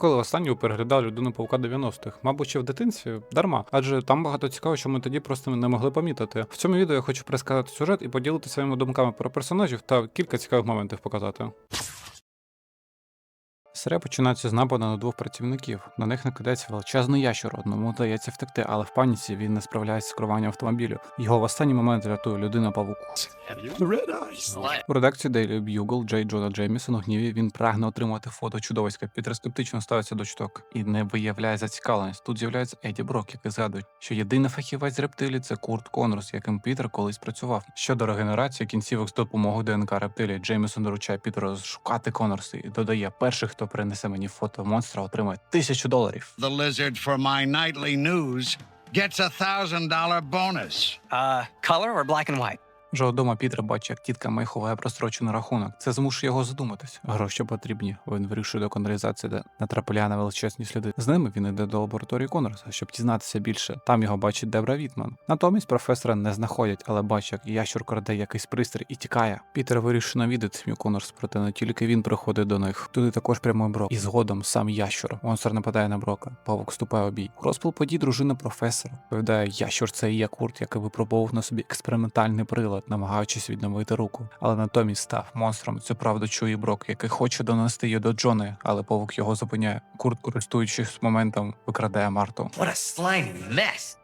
Коли останнього переглядав людину Павука 90-х, мабуть, ще в дитинстві дарма, адже там багато цікавого, що ми тоді просто не могли помітити. В цьому відео я хочу пересказати сюжет і поділитися своїми думками про персонажів та кілька цікавих моментів показати. Серія починається з нападу на двох працівників. На них накидається величезний ящер, одному вдається втекти, але в паніці він не справляється з керуванням автомобілю. Його в останній момент рятує людина павук. У редакції Daily Bugle Джей Джона Джеймісон у гніві він прагне отримати фото чудовиська. Пітер скептично ставиться до чуток і не виявляє зацікавленість. Тут з'являється Еді Брок, який згадує, що єдиний фахівець з рептилій це Курт Конор, з яким Пітер колись працював. Щодо регенерації кінцівок з допомогою ДНК рептилії, Джеймісон доручає Пітеру розшукати Конорси і додає, перший, хто принесе мені фото монстра, отримає тисячу доларів. The lizard for my nightly news gets a thousand dollar bonus. Uh, color or black and white? Вже вдома Пітер бачить, як тітка Мей ховає прострочений рахунок. Це змушує його задуматись. Гроші потрібні. Він вирішує до каналізації, де натрапляє на величезні сліди. З ними він йде до лабораторії Конорса, щоб дізнатися більше. Там його бачить Дебра Вітман. Натомість професора не знаходять, але бачить, як ящур краде якийсь пристрій і тікає. Пітер вирішує навідати сім'ю Конорс, проте не тільки він приходить до них. Туди також прямує Брок. І згодом сам ящур. Монстр нападає на Брока. Павук вступає у бій. У розпил подій дружина професора. Повідає, ящур це і є курт, який випробовував на собі експериментальний прилад, намагаючись відновити руку. Але натомість став монстром. Цю правду чує Брок, який хоче донести її до Джони, але павук його зупиняє. Курт, користуючись моментом, викрадає Марту. What a slimy mess.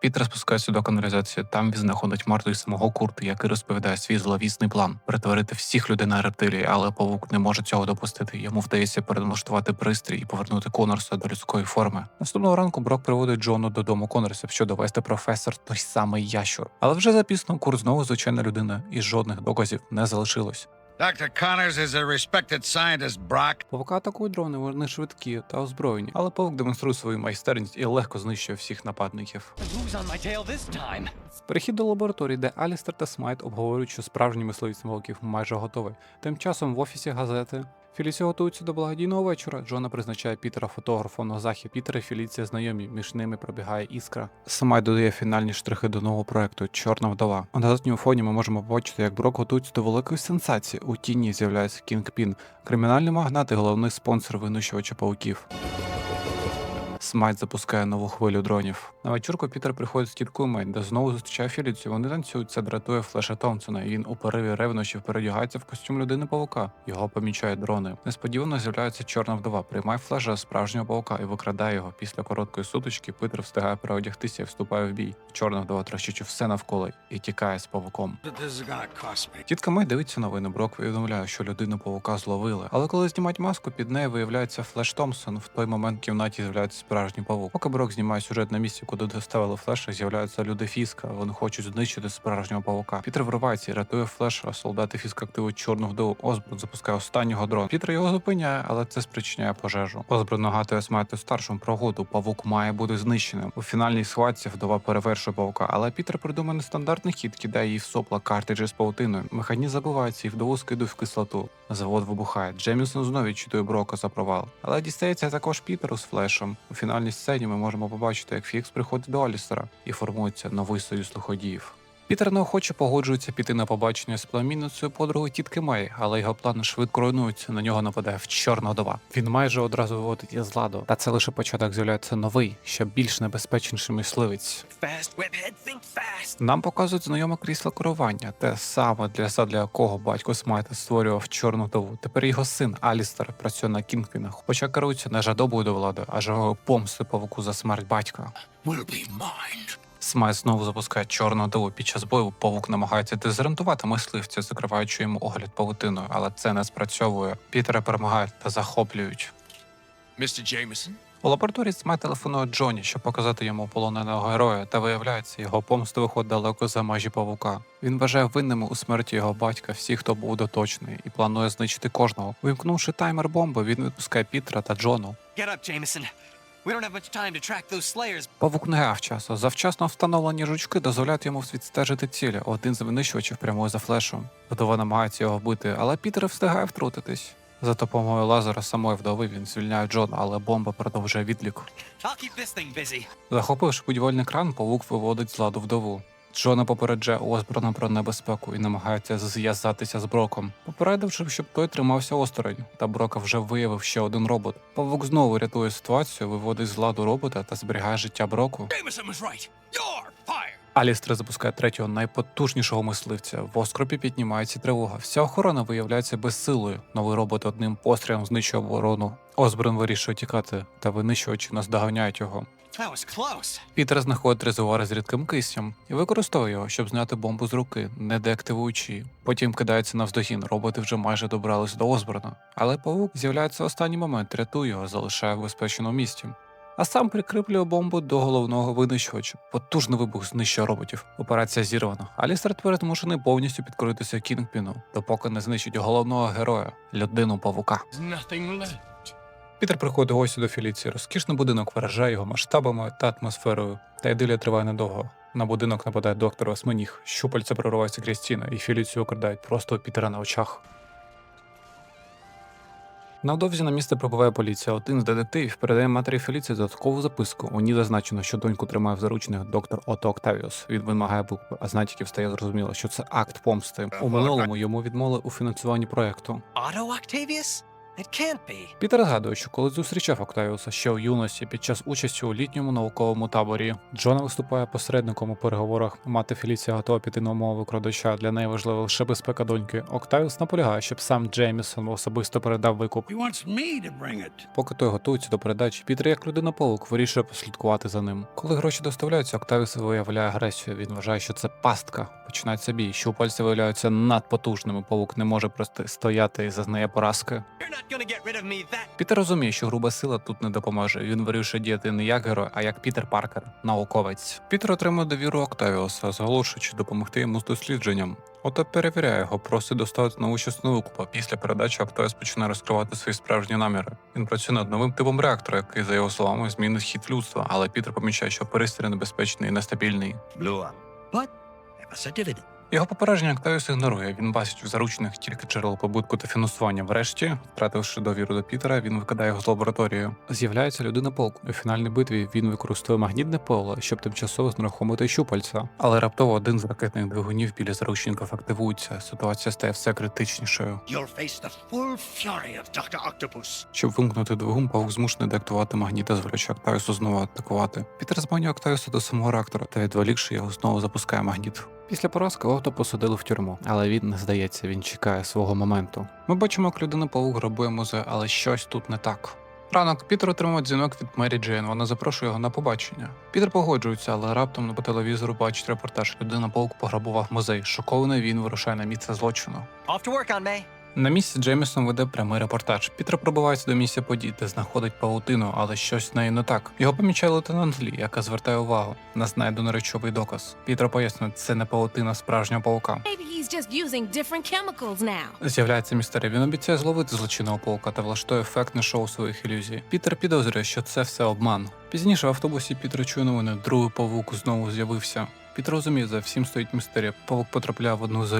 Пітер спускається до каналізації. Там він знаходить Марту і самого Курта, який розповідає свій зловісний план перетворити всіх людей на рептилії, але павук не може цього допустити. Йому вдається переналаштувати пристрій і повернути Конорса до людської форми. Наступного ранку Брок приводить Джону додому Конорса, щоб довести професор той самий ящур. Але вже запізно Курт знову звичайна людина, і жодних доказів не залишилось. Dr. Connors is a respected scientist, Brock. Павука атакують дрони, вони швидкі та озброєні, але павук демонструє свою майстерність і легко знищує всіх нападників. Who's on my tail this time? Перехід до лабораторії, де Алістер та Смайт обговорюють, що справжній мисливець вовків майже готовий. Тим часом в офісі газети. Феліція готується до благодійного вечора. Джона призначає Пітера фотографом на захід. Пітер і Феліція знайомі, між ними пробігає іскра. Самай додає фінальні штрихи до нового проекту Чорна вдова. На задньому фоні ми можемо побачити, як Брок готується до великої сенсації. У тіні з'являється Кінг Пін, кримінальний магнат і головний спонсор винищувача пауків. Смайт запускає нову хвилю дронів. На вечірку Пітер приходить з тіткою Мейн, де знову зустрічає Феліцію. Вони танцюють, це дратує Флеша Томпсона, і він у пориві ревнощів передягається в костюм людини павука. Його помічають дрони. Несподівано з'являється чорна вдова, приймає флеша справжнього павука і викрадає його. Після короткої сутички Пітер встигає переодягтися і вступає в бій. Чорна вдова трощить все навколо і тікає з павуком. Тітка Мей дивиться новини. Брок повідомляє, що людину павука зловили. Але коли знімають маску, під нею виявляється Флеш Томпсон. В той момент в кімнаті з'являється справжній павук. Поки Брок знімає сюжет на місці, куди доставили флеша, з'являються люди Фіска. Вони хочуть знищити справжнього павука. Пітер вривається і рятує флеша, а солдати Фіска активують чорну вдову. Озбрун запускає останнього дрона. Пітер його зупиняє, але це спричиняє пожежу. Озбрун нагадує Смайту старшому прогоду. Павук має бути знищеним. У фінальній схватці вдова перевершує павука, але Пітер придумає нестандартний хід, кидає їй в сопла картриджі з паутиною. Механізм забувається і вдову скидує в кислоту. Завод вибухає. Джемісон знову відчитує Брока за провал. Але дістається також Пітеру з флешем. У фінальній сцені ми можемо побачити, як Фікс приходить до Алістера і формується новий союз лиходіїв. Пітер неохоче погоджується піти на побачення з племінницею подруги тітки Мей, але його плани швидко руйнуються. На нього нападає в чорна вдова. Він майже одразу виводить із ладу. Та це лише початок з'являється новий, ще більш небезпечніший мисливець. Нам показують знайоме крісло керування, те саме для задля якого батько Смайта створював чорну вдову. Тепер його син Алістер працює на Кінгпінах, хоча керується не жадобою до влади, а жагою помсти павуку за смерть батька. Will be mine. Смайт знову запускає чорну вдову. Під час бою павук намагається дезорієнтувати мисливця, закриваючи йому огляд павутиною, але це не спрацьовує. Пітера перемагають та захоплюють. Mr. Jameson? У лабораторії Смайт телефонує Джоні, щоб показати йому полоненого героя, та виявляється, його помста виходить далеко за межі павука. Він вважає винними у смерті його батька всіх, хто був доточний, і планує знищити кожного. Вимкнувши таймер бомби, він відпускає Пітера та Джону. Get up, Jameson. Павук не грав часу. Завчасно встановлені жучки дозволяють йому відстежити цілі. Один з винищувачів прямує за флешом. Вдова намагається його вбити, але Пітер встигає втрутитись. За допомогою лазера самої вдови він звільняє Джона, але бомба продовжує відлік. Захопивши будівельний кран, павук виводить з ладу вдову. Джона попереджає Осборна про небезпеку і намагається зв'язатися з Броком, попередивши, щоб той тримався осторонь. Та Брока вже виявив ще один робот. Павук знову рятує ситуацію, виводить з ладу робота та зберігає життя Броку. Алістер запускає третього найпотужнішого мисливця. В оскропі піднімається тривога. Вся охорона виявляється безсилою. Новий робот одним пострілом знищує оборону. Осборн вирішує тікати, та винищувачі наздоганяють його. Пітер знаходить резервуар з рідким киснем і використовує його, щоб зняти бомбу з руки, не деактивуючи її. Потім кидається навздогін. Роботи вже майже добрались до Осборна. Але павук з'являється в останній момент, рятує його, залишає в безпечному місці. А сам прикріплює бомбу до головного винищувача. Потужний вибух знищує роботів. Операція зірвана. Алістер тепер змушений повністю підкоритися Кінгпіну, допоки не знищить головного героя людину павука. Пітер приходить гостю до Феліції. Розкішний будинок вражає його масштабами та атмосферою. Та ідилія триває недовго. На будинок нападає доктор Осьминіг, щупальця проривається крізь стіни, і Феліцію окрадають просто у Пітера на очах. Невдовзі на місце прибуває поліція. Один з детективів передає матері Феліції додаткову записку. У ній зазначено, що доньку тримає в заручних доктор Ото Октавіус. Він вимагає букви, а з натяків стає зрозуміло, що це акт помсти. У минулому йому відмовили у фінансуванні проекту. Otto Octavius? It. Пітер згадує, що коли зустрічав Октавіуса ще у юності під час участі у літньому науковому таборі, Джона виступає посередником у переговорах. Мати Феліція готова піти на умови викрадача. Для неї важлива лише безпека доньки. Октавіус наполягає, щоб сам Джеймісон особисто передав викуп. He wants me to bring it. Поки той готується до передачі, Пітер, як людина паук, вирішує послідкувати за ним. Коли гроші доставляються, Октавіус виявляє агресію. Він вважає, що це пастка. Починається бій. Щупальці виявляються надпотужними. Павук не може просто стояти і зазнає поразки. Пітер розуміє, що груба сила тут не допоможе. Він вирішує діяти не як герой, а як Пітер Паркер, науковець. Пітер отримує довіру Октавіуса, зголошуючи допомогти йому з дослідженням. Ото перевіряє його, просить доставити нову частину викупа. Після передачі Октавіус починає розкривати свої справжні наміри. Він працює над новим типом реактора, який, за його словами, змінить хід людства, але Пітер помічає, що пристрій небезпечний і нестабільний. Blew Його попередження Октавіус ігнорує. Він бачить в заручених тільки джерело побутку та фінансування. Врешті, втративши довіру до Пітера, він викидає його з лабораторії. З'являється людина полк. У фінальній битві він використовує магнітне поле, щоб тимчасово знерухомити щупальця. Але раптово один з ракетних двигунів біля заручників активується. Ситуація стає все критичнішою. You'll face the full fury of Dr. Octopus. Щоб вимкнути двигун, павук змушений деактувати магніт та зволячи Октавіусу знову атакувати. Пітер зманює Октавіуса до самого реактора та відволікши його знову запускає магніт. Після поразки Ото посадили в тюрму, але він не здається, він чекає свого моменту. Ми бачимо, як людина павук грабує музей, але щось тут не так. Ранок Пітер отримує дзвінок від Мері Джейн. Вона запрошує його на побачення. Пітер погоджується, але раптом по телевізору бачить репортаж. Людина паук пограбував музей. Шокований він вирушає на місце злочину. Off to work on May. На місці Джеймісон веде прямий репортаж. Пітер пробивається до місця подій, де знаходить паутину, але щось з нею не так. Його помічає лейтенант Лі, яка звертає увагу на знайдений речовий доказ. Пітер пояснює, це не паутина справжнього паука. З'являється містерія. Він обіцяє зловити злочинного паука та влаштує ефектне шоу своїх ілюзій. Пітер підозрює, що це все обман. Пізніше в автобусі Пітер чує новини. Другий павук знову з'явився. Пітер розуміє, за всім стоїть містерія. Павук потрапляє в одну з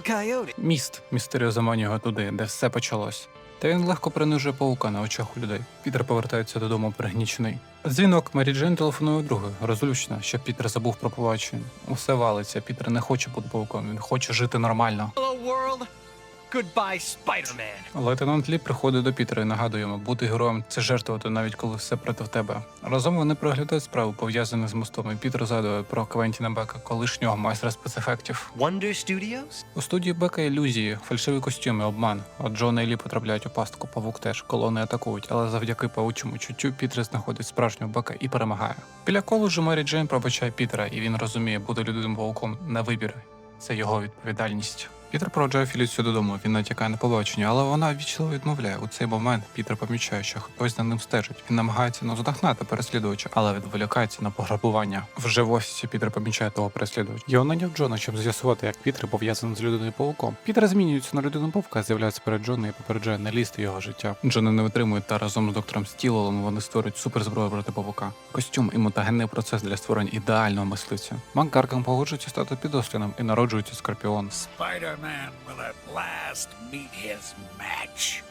coyote. Міст Містеріо заманює його туди, де все почалось. Та він легко принижує паука на очах у людей. Пітер повертається додому пригнічений. Дзвінок Марі Джейн телефонує вдруге, розлючена, що Пітер забув про побачення. Усе валиться. Пітер не хоче бути пауком, він хоче жити нормально. Hello, world. Goodbye, Spider-Man. Лейтенант Лі приходить до Пітера і нагадує йому, бути героєм це жертвувати, навіть коли все проти тебе. Разом вони проглядають справи, пов'язані з мостом. і Пітер згадує про Квентіна Бека, колишнього майстра спецефектів. Wonder Studios? У студії Бека ілюзії, фальшиві костюми, обман. От Джона і Лі потрапляють у пастку, павук теж, колони атакують, але завдяки павучому чуттю Пітер знаходить справжнього Бека і перемагає. Біля коледжу Мері Джейн пробачає Пітера, і він розуміє, бути людиним павуком на вибір. Це його відповідальність. Пітер проводжає Філіцію додому. Він натякає на побачення, але вона вічливо відмовляє. У цей момент Пітер помічає, що хтось за ним стежить. Він намагається наздогнати переслідувача, але відволікається на пограбування. Вже в офісі Пітер помічає того переслідувача. Його наняв Джона, щоб з'ясувати, як Пітер пов'язаний з людиною павуком. Пітер змінюється на людину павука, з'являється перед Джоном і попереджає не лізти його життя. Джона не витримує та разом з доктором Стілолом вони створюють суперзброю проти павука. Костюм і мутагенний процес для створення ідеального мисливця. Макгаркан погоджується стати підослідним і народжується скорпіон. Spider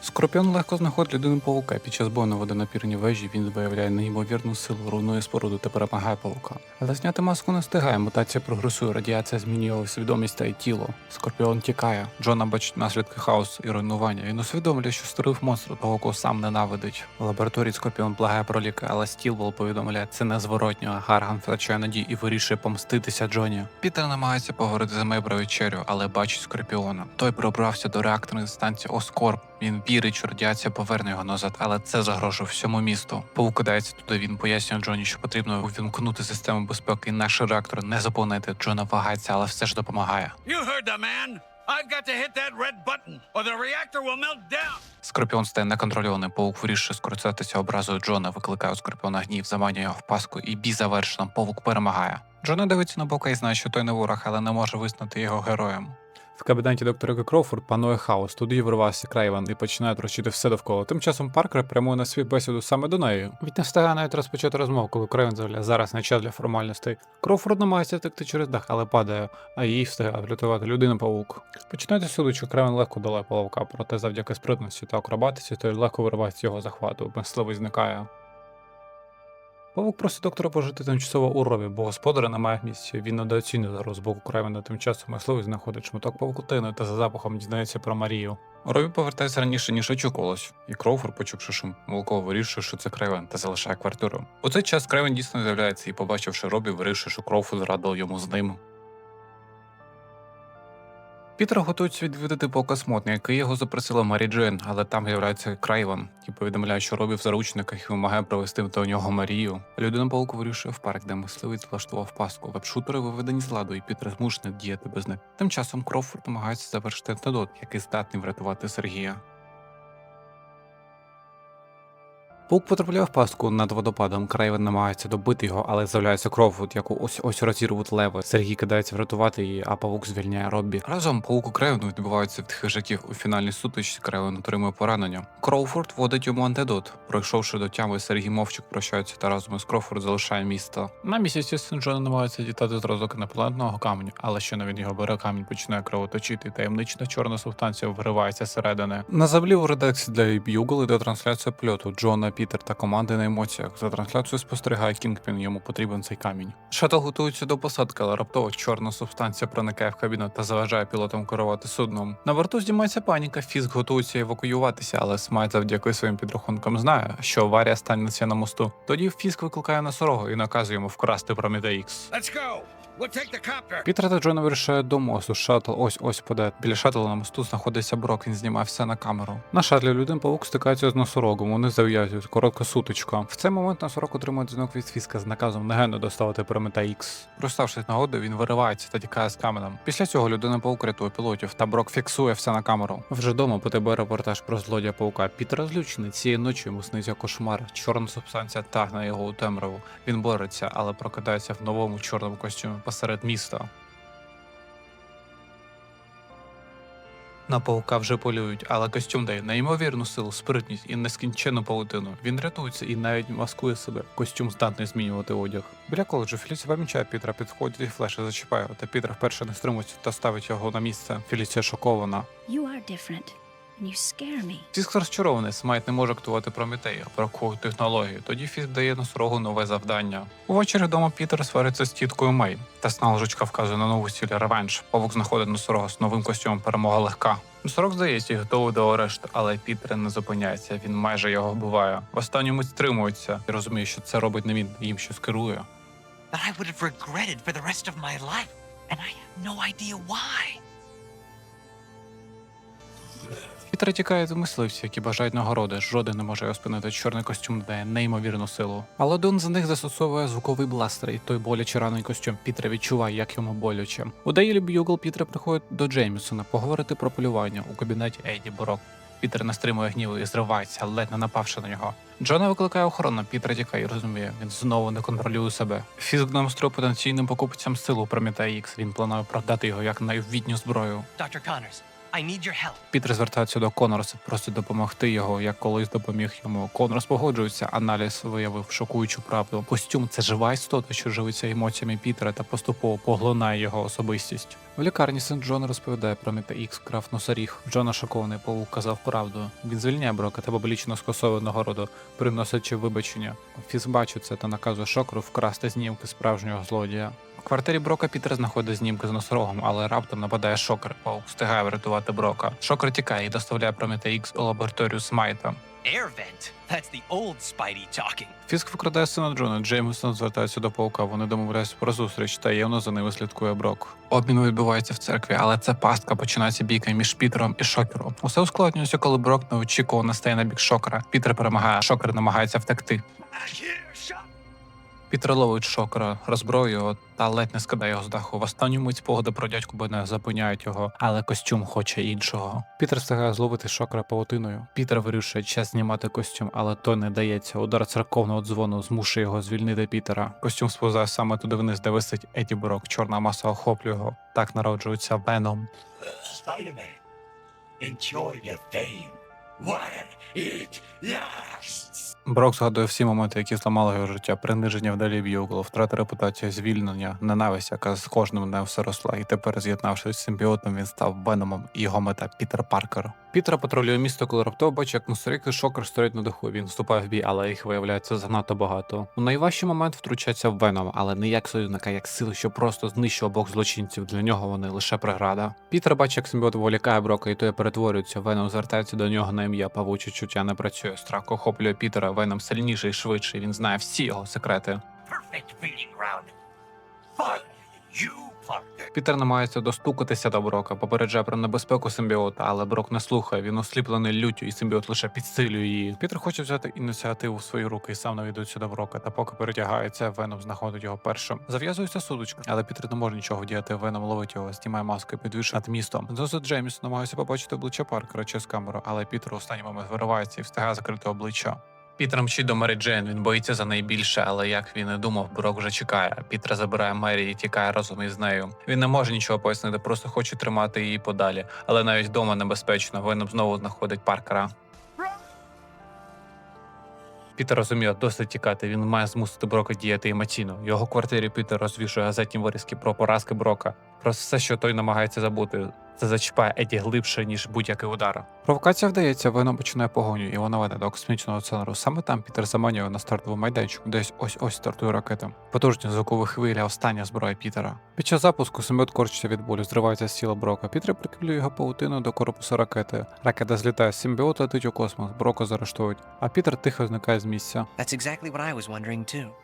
Скорпіон легко знаходить людину павука. Під час бою на водонапірній вежі він виявляє неймовірну силу, руйнує споруду та перемагає павука. Але зняти маску не встигає, мутація прогресує, радіація змінює свідомість та й тіло. Скорпіон тікає. Джона бачить наслідки хаосу і руйнування. Він усвідомлює, що створив монстра, того кого сам ненавидить. В лабораторії Скорпіон благає про ліки, але Стілвол повідомляє, це незворотньо. Гарган втрачає надію і вирішує помститися Джоні. Пітер намагається поговорити з Мей про але бачить Скорпіона. Той пробрався до реакторної станції Оскорб. Він вірить, що радіація поверне його назад, але це загрожує всьому місту. Павук кидається туди. Він пояснює Джоні, що потрібно увімкнути систему безпеки. і Наш реактор не заповнити. Джона вагається, але все ж допомагає. You heard the man. I've got to hit that red button, or the reactor will melt down. Скорпіон стає неконтрольований. Павук вирішує скористатися образою Джона, викликає у Скорпіона гнів, заманює його в паску, і бій завершено. Павук перемагає. Джона дивиться на бока і знає, що той не ворог, але не може визнати його героєм. В кабінеті доктора Кроуфорд панує хаос. Туди вирвався Крейвен і починає трощити все довкола. Тим часом Паркер прямує на свій бесіду саме до неї. Він не встигає навіть розпочати розмову, коли Крейвен заявляє зараз не час для формальностей. Кроуфорд намагається втекти через дах, але падає, а її встигає врятувати людина павук. Починається суду, що Крейвен легко долає павука, проте завдяки спритності та акробатиці той легко виривається з його захвату. Мисливий зникає. Павук просить доктора пожити тимчасово у рові, бо господаря немає місця. Він недооцінює зараз боку Крайвена. Тим часом мисливий знаходить шматок павукотини та за запахом дізнається про Марію. Рові повертається раніше, ніж очікувалось, і Кроуфор, почувши шум, молоко вирішує, що це Кревен, та залишає квартиру. У цей час Кревен дійсно з'являється і, побачивши Робі, вирішує, що Кроуфорд зрадив йому з ним. Пітер готується відвідати показ мод, на який його запросила Марі Джейн, але там з'являється Крайван і повідомляє, що Робі в заручниках і вимагає провести до нього Марію. Людина паук вирішує в парк, де мисливець влаштував паску. Вебшутери виведені з ладу, і Пітер змушений діяти без них. Тим часом Крофорд намагається завершити антидот, який здатний врятувати Сергія. Паук потрапляє в пастку над водопадом. Крайвен намагається добити його, але з'являється Крофорд, яку ось ось розірвуть леви. Сергій кидається врятувати її, а павук звільняє Роббі. Разом пауку Крайвену відбуваються втихи життів. У фінальній сутичці Крайвен отримує поранення. Кроуфорд вводить йому антидот. Пройшовши до тями, Сергій мовчик прощається та разом із Кроуфорд залишає місто. На місяці Сен Джона намагається дістати зразок інопланетного каменю, але щойно він його бере, камінь починає кровоточити. Таємнична чорна субстанція виривається зсередини. На завлі у редакції для Б'югл іде трансляція польоту Джона, Пітер та команди на емоціях. За трансляцією спостерігає Кінгпін, йому потрібен цей камінь. Шаттл готується до посадки, але раптово чорна субстанція проникає в кабіну та заважає пілотам керувати судном. На борту знімається паніка. Фіск готується евакуюватися, але Смайт завдяки своїм підрахункам знає, що аварія станеться на мосту. Тоді Фіск викликає носорога і наказує йому вкрасти Прометей Ікс. Let's go. Пітер та Джона вирішають до мосту. Шаттл ось ось поде. Біля шаттла на мосту знаходиться Брок. Він знімає все на камеру. На шатлі людин павук стикається з носорогом. Вони зав'язують коротка сутичка. В цей момент носорог отримує дзвінок від фіска з наказом негайно доставити Прометей Ікс. Проставшись нагоди, він виривається та тікає з каменем. Після цього людина паук рятує пілотів, та Брок фіксує все на камеру. Вже вдома по тебе репортаж про злодія паука. Пітер розлючений цієї ночі йому сниться кошмар. Чорна субстанція тагне його у темряву. Він бореться, але прокидається в новому чорному костюмі посеред міста. На паука вже полюють, але костюм дає неймовірну силу, спритність і нескінченну паутину. Він рятується і навіть маскує себе. Костюм здатний змінювати одяг. Біля коледжу Феліція помічає Пітера, підходить і флеша зачіпає, та Пітер вперше не стримується та ставить його на місце. Феліція шокована. You are different, and you scare me. Фіск розчарований, Смайт не може актувати Прометея, бракує технології. Тоді Фіск дає носорогу нове завдання. Увечері вдома Пітер свариться з тіткою Мей. Та снал жучка вказує на нову ціль ревенж. Павук знаходить носорога з новим костюмом перемога легка. Носорог здається і готовий до арешту, але Пітер не зупиняється. Він майже його вбиває. В останньому стримується і розуміє, що це робить не він, їм щось керує. That I would have regretted for the rest of my life, and I have no idea why. Пітер тікає до мисливців, які бажають нагороди. Жоден не може його спинити. Чорний костюм дає неймовірну силу. Але один з них застосовує звуковий бластер, і той боляче раний костюм. Пітер відчуває, як йому боляче. У Дейлі Б'югл Пітер приходить до Джеймісона поговорити про полювання у кабінеті Ейді Борок. Пітер не стримує гніву і зривається, ледь не напавши на нього. Джона викликає охорону, Пітер тікає і розуміє, він знову не контролює себе. Фізик демонструє потенційним покупцям силу Прометея Ікс. Він планує продати його як найвідню зброю. Dr. Connors, Пітер звертається до Конорса, просить допомогти його, як колись допоміг йому. Конорс погоджується. Аналіз виявив шокуючу правду. Костюм це жива істота, що живиться емоціями Пітера та поступово поглинає його особистість. В лікарні Сент Джон розповідає про Мета Ікс вкрав носоріг. Джона шокований паук казав правду. Він звільняє Брока та публічно скасовує нагороду, приносячи вибачення. Фіс бачить це та наказує шокеру вкрасти знімки справжнього злодія. В квартирі Брока Пітер знаходить знімки з носорогом, але раптом нападає шокер. Паук встигає врятувати Брока. Шокер тікає і доставляє Прометей Ікс у лабораторію Смайта. Air vent. That's the old Spidey talking. Фіск викрадає сина Джона. Джеймсон звертається до паука. Вони домовляються про зустріч, та євно за ними слідкує Брок. Обмін відбувається в церкві, але це пастка починається бійка між Пітером і Шокером. Усе ускладнюється, коли Брок неочікувано стає на бік Шокера. Пітер перемагає, Шокер намагається втекти. Ловить шокера, розброює його та ледь не скидає його з даху. В останню мить спогади про дядьку Бена зупиняють його, але костюм хоче іншого. Пітер встигає зловити шокера павутиною. Пітер вирішує час знімати костюм, але той не дається. Удар церковного дзвону змушує його звільнити Пітера. Костюм сповзає саме туди вниз, де висить Еді Брок. Чорна маса охоплює його. Так народжується Веном. Enjoy your fame. While it lasts. Брок згадує всі моменти, які зламали його життя, приниження вдалі Б'юглу, втрата репутації, звільнення, ненависть, яка з кожним днем все росла, і тепер, з'єднавшись з симбіотом, він став Веномом і його мета Пітер Паркер. Пітер патрулює місто, коли раптово бачить, як Мусорик і Шокер стоять на даху. Він вступає в бій, але їх виявляється занадто багато. У найважчий момент втручається Веном, але не як союзника, як сили, що просто знищує обох злочинців. Для нього вони лише преграда. Пітер бачить, як симбіот волікає Брока, і той перетворюється. Веном звертається до нього на ім'я. Павуче чуття не працює. Страх охоплює Пітера. Веном сильніший і швидший. Він знає всі його секрети. Пітер намагається достукатися до Брока, попереджає про небезпеку симбіота, але Брок не слухає. Він осліплений люттю, і симбіот лише підсилює її. Пітер хоче взяти ініціативу в свої руки і сам навідується до Брока. Та поки перетягається, Веном знаходить його першим. Зав'язується судочка, але Пітер не може нічого вдіяти. Веном ловить його, знімає маску і підвішує над містом. Зоза Джейміс намагається побачити обличчя Паркера через камеру, але Пітер у останній момент виривається і встигає закрити обличчя. Пітер мчить до Мері Джейн, він боїться за неї більше, але як він і думав, Брок вже чекає. Пітер забирає Мері і тікає разом із нею. Він не може нічого пояснити, просто хоче тримати її подалі. Але навіть вдома небезпечно. Веном знову знаходить Паркера. Пітер розуміє, досить тікати. Він має змусити Брока діяти емоційно. В його квартирі Пітер розвішує газетні вирізки про поразки Брока, про все, що той намагається забути. Це зачіпає Еді глибше, ніж будь-який удар. Провокація вдається, Веном починає погоню, і вона веде до космічного центру. Саме там Пітер заманює на стартовий майданчик, десь ось ось стартує ракета. Потужні звукові хвилі, остання зброя Пітера. Під час запуску симбіот корчиться від болю, зривається з тіла Брока. Пітер прикріплює його паутину до корпусу ракети. Ракета злітає з симбіота, летить у космос, Брока заарештують, а Пітер тихо зникає з місця. That's exactly what I was wondering too.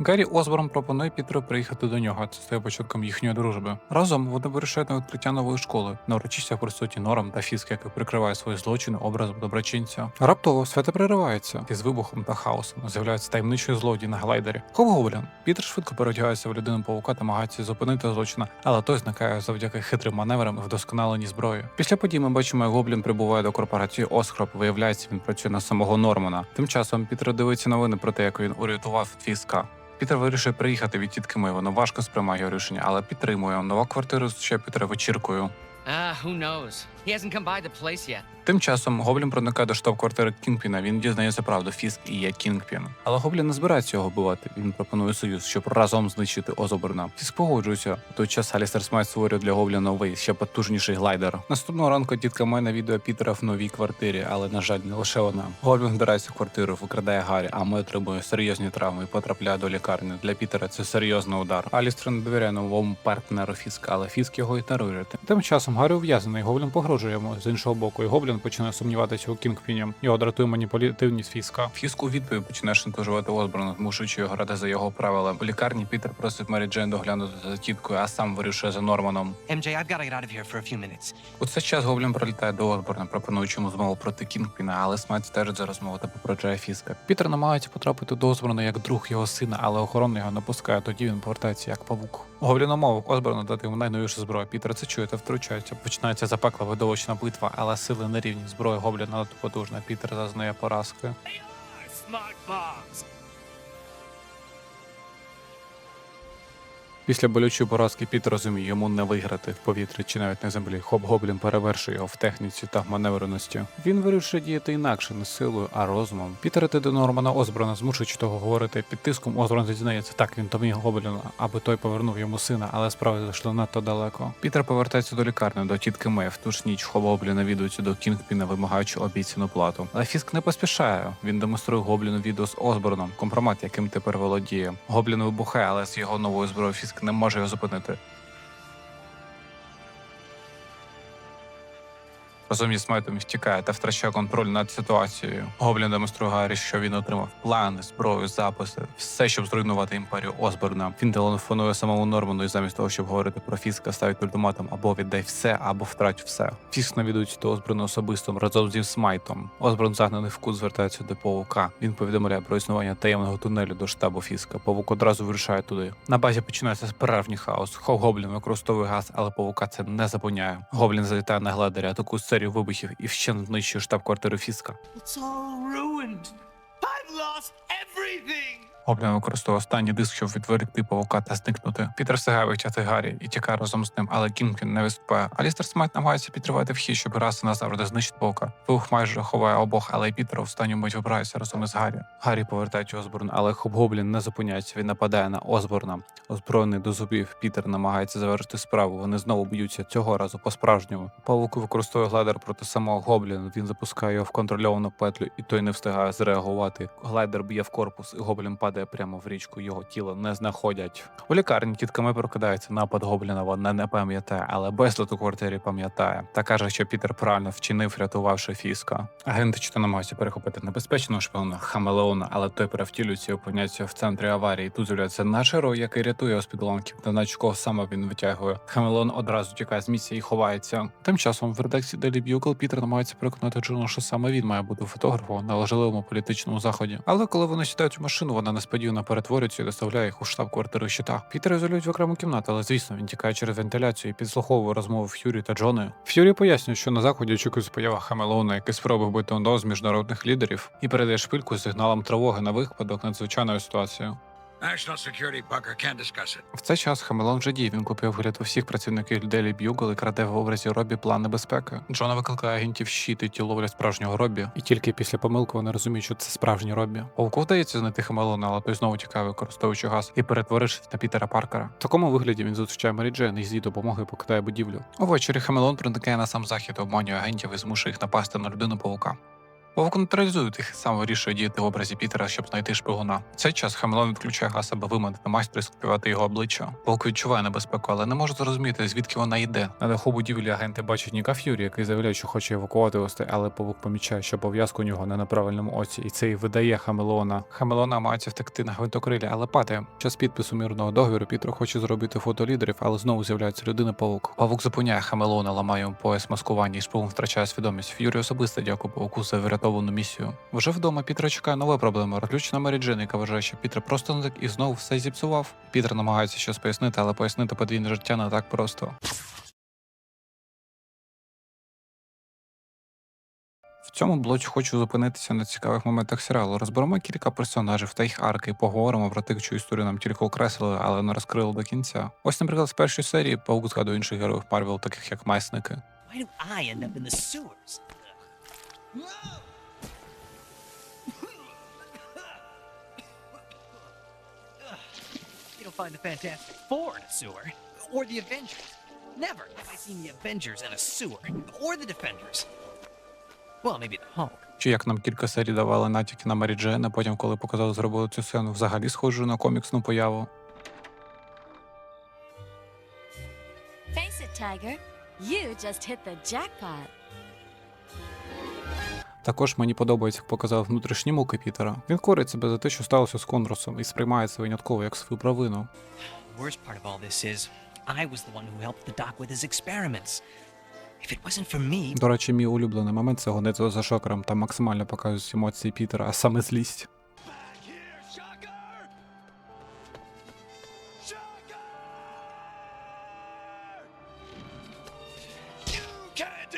Гаррі Осборн пропонує Пітеру приїхати до нього. Це стає початком їхньої дружби. Разом вони вирішають на відкриття нової школи. На урочистях присутні Норм та Фіск, який прикриває свої злочини образом доброчинця. Раптово свято переривається із вибухом та хаосом. З'являється таємничий злодій на глайдері. Ховгоблін. Пітер швидко переодягається в людину павука та намагається зупинити злочина, але той зникає завдяки хитрим маневрам і вдосконаленій зброї. Після подій ми бачимо, як Гоблін прибуває до корпорації Осхроп. Виявляється, він працює на самого Нормана. Тим часом Пітер дивиться новини про те, як він урятував Фіска. Пітер вирішує приїхати від тітки Ми. Воно важко сприймає його рішення, але підтримує. Нова квартира зустрічає Пітера вечіркою. Ah, who knows? He hasn't come by the place yet. Тим часом Гоблін проникає до штаб-квартири Кінгпіна. Він дізнається правду, Фіск і є Кінгпін. Але Гоблін не збирається його вбивати. Він пропонує союз, щоб разом знищити Озоборна. Фіск погоджується. В той час Алістер Смайт створює для Гобліна новий, ще потужніший глайдер. Наступного ранку тітка Май навідує Пітера в новій квартирі, але на жаль, не лише вона. Гоблін вбирається в квартиру, викрадає Гаррі, а ми отримує серйозні травми і потрапляє до лікарні. Для Пітера це серйозний удар. Алістер не довіряє новому партнеру Фіска, але Фіск його ігнорує. Тим часом Гаррі ув'язнений, Гоблін погрожує йому з іншого боку, і Гоблін починає сумніватися у Кінгпіні. Його дратує маніпулятивність Фіска. Фіск у відповідь починає шантажувати Осборна, змушуючи його грати за його правила. У лікарні Пітер просить Мері Джейн доглянути за тіткою, а сам вирішує за Норманом. MJ, I've got to get out of here for a few minutes. У цей час Гоблін прилітає до Осборна, пропонуючи йому змову проти Кінгпіна, але Смайт стежить за розмову та попереджає Фіска. Пітер намагається потрапити до Осборна як друг його сина, але охорона його не пускає. Тоді він повертається як павук. Гоблін умовив Осборна дати йому найновішу зброю. Пітер це чує та втручається. Починається запекла видовищна битва, але сили не рівні. зброї Гобліна потужна. Пітер зазнає поразки. Після болючої поразки Піт розуміє, йому не виграти в повітрі чи навіть на землі. Хоп-гоблін перевершує його в техніці та маневреності. Він вирішує діяти інакше, не силою, а розумом. Пітер іде до Нормана Озбрана, змушуючи того говорити під тиском. Озбран зізнається, так він доміг гобліна, аби той повернув йому сина, але справи зайшли надто далеко. Пітер повертається до лікарні до тітки Мей. В ту ж ніч Хоп-гоблін навідується до Кінгпіна, вимагаючи обіцяну плату. Але Фіск не поспішає. Він демонструє гобліну відео з Озборном, компромат, яким тепер володіє. Гоблін вибухає, але з його новою зброєю Фіск не може його зупинити. Разом зі Смайтом втікає та втрачає контроль над ситуацією. Гоблін демонструє що він отримав плани, зброю, записи, все, щоб зруйнувати імперію Осборна. Він телефонує самому Норману і замість того, щоб говорити про Фіска, ставить ультиматум або віддай все, або втрать все. Фіск навідується до Осборна особисто разом зі Смайтом. Осборн загнаний в кут звертається до павука. Він повідомляє про існування таємного тунелю до штабу Фіска. Павук одразу вирушає туди. На базі починається справжній хаос. Хов-гоблін використовує газ, але павука це не зупиняє. Гоблін залітає на гладері, атакує серію вибухів і вщент знищує штаб-квартиру Фіска. It's all ruined. I've lost everything. Гоблін використовує останній диск, щоб відволікти павука та зникнути. Пітер встигає витягти Гаррі і тікає разом з ним, але Кінгпін не виступає. Алістер Смайт намагається підривати вхід, щоб раз і назавжди знищити павука. Вибух майже ховає обох, але й Пітер останню мить вибирається разом із Гаррі. Гаррі повертають Осборн, але Хоб-Гоблін не зупиняється. Він нападає на Осборна. Озброєний до зубів, Пітер намагається завершити справу. Вони знову б'ються цього разу по-справжньому. Павук використовує глайдер проти самого Гобліна. Він запускає його в контрольовану петлю, і той не встигає зреагувати. Глайдер б'є в корпус, і гоблін падає прямо в річку. Його тіло не знаходять. У лікарні тітка Мей прокидається напад гобліна. Вона не пам'ятає, але безлад у квартирі пам'ятає та каже, що Пітер правильно вчинив, рятувавши Фіска. Агенти чи то намагаються перехопити небезпечного шпигуна Хамелеона, але той перевтілюється і опиняється в центрі аварії. Тут з'являється наш герой, який рятує підломків, та наче кого саме він витягує. Хамелеон одразу тікає з місця і ховається. Тим часом в редакції Daily Bugle Пітер намагається переконати Джуну, що саме він має бути фотографом на важливому політичному заході. Але коли вони сідають у машину, вона несподівано перетворюється і доставляє їх у штаб-квартиру щита. Пітер ізолюють в окрему кімнату, але звісно, він тікає через вентиляцію і підслуховує розмову Ф'юрі та Джоною. Ф'юрі пояснює, що на заході очікується поява Хамелона, який спробує бити одного з міжнародних лідерів, і передає шпильку з сигналом тривоги на випадок надзвичайної ситуації. National security, Bucker. Can't. В цей час Хамелон вже діє. Він купив вигляд у всіх працівників Делі Б'югл і краде в образі Робі план небезпеки. Джона викликає агентів щит і ті ловлять справжнього Робі. І тільки після помилки вони розуміють, що це справжній Робі. Пауку вдається знайти Хамелона, але той знову тікає, використовуючи газ і перетворившись на Пітера Паркера. В такому вигляді він зустрічає Марі Джен і з її допомогою покидає будівлю. Увечері Хамелон проникає на сам захід, обманює агентів і змушує їх напасти на людину павука. Павук нейтралізує і сам вирішує діяти в образі Пітера, щоб знайти шпигуна. В цей час Хамелон відключає газ, аби виманити майстра і скопіювати його обличчя. Павук відчуває небезпеку, але не може зрозуміти, звідки вона йде. На даху будівлі агенти бачать Ніка Ф'юрі, який заявляє, що хоче евакувати гостей, але павук помічає, що пов'язку у нього не на правильному оці, і це й видає Хамелона. Хамелона намагається втекти на гвинтокрилі, але падає. Час підпису мирного договіру Пітро хоче зробити фото лідерів, але знову з'являється людина павук. Павук зупиняє Хамелона, ламає йому пояс маскування і шпигун втрачає свідомість. Ф'юрі особисто дякує павуку за врятовану місію. Вже вдома Пітра чекає нова проблема. Розлючена Мері яка вважає, що Пітер просто не так і знову все зіпсував. Пітер намагається щось пояснити, але пояснити подвійне життя не так просто. В цьому блоці хочу зупинитися на цікавих моментах серіалу. Розберемо кілька персонажів та їх арки, поговоримо про тих, чию історію нам тільки окреслили, але не розкрили до кінця. Ось, наприклад, з першої серії паук згадує інших героїв Марвел, таких як месники. Why do I end up in the sewers? You find the Fantastic Four in a sewer. Or the Avengers. Never have I seen the Avengers in a sewer. Or the Defenders. Well, maybe the Hulk. Чи як нам кілька серій давали натяки на Марі Джен, а потім, коли показали, зробили цю сцену, взагалі схожу на коміксну появу. Face it, Tiger. You just hit the jackpot. Також мені подобається, як показав внутрішні муки Пітера. Він корить себе за те, що сталося з Конросом, і сприймає це винятково як свою провину. До речі, мій улюблений момент це гонити за шокером та максимально показують емоції Пітера, а саме злість.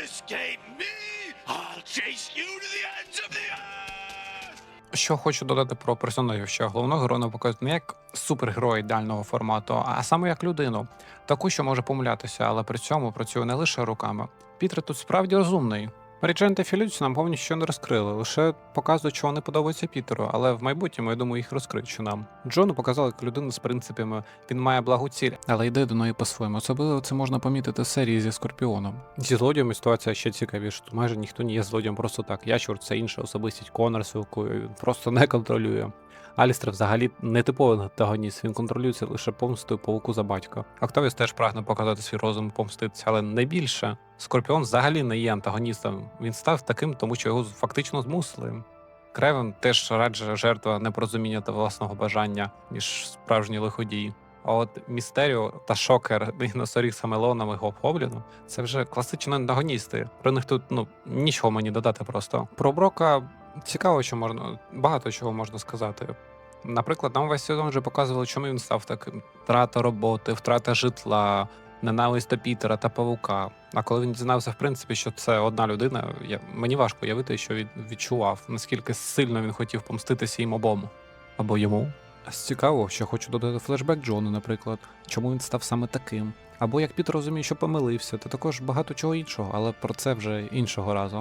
Escape me! Chase! Що хочу додати про персонажів, що головного героя показують не як супергероя ідеального формату, а саме як людину, таку, що може помилятися, але при цьому працює не лише руками. Пітер тут справді розумний. Маріджен та Філюць нам повністю не розкрили, лише показують, що вони подобаються Пітеру, але в майбутньому, я думаю, їх розкриють що нам. Джону показали як людину з принципами, він має благу ціль, але йде до неї по-своєму. Особливо це можна помітити в серії зі Скорпіоном. Зі злодіями ситуація ще цікавіша. Тут майже ніхто не є злодієм просто так. Ящур це інша особистість Конорсу, яку він просто не контролює. Алістер взагалі не типовий антагоніст, він контролюється лише помстою пауку за батька. Октавіус теж прагне показати свій розум помститися, але найбільше Скорпіон взагалі не є антагоністом. Він став таким, тому що його фактично змусили. Кревен теж радше жертва непорозуміння та власного бажання, ніж справжній лиходій. А от Містеріо та Шокер, Диносорік з Хамелоном і Гобліном – це вже класичні антагоністи. Про них тут ну нічого мені додати просто. Про Брока цікаво, що можна багато чого можна сказати. Наприклад, нам весь сезон вже показували, чому він став таким: втрата роботи, втрата житла, ненависть до Пітера та Павука. А коли він дізнався, в принципі, що це одна людина, я, мені важко уявити, що він відчував, наскільки сильно він хотів помститися їм обом або йому. Цікаво, що хочу додати флешбек Джону, наприклад, чому він став саме таким. Або як Пітер розуміє, що помилився, та також багато чого іншого, але про це вже іншого разу.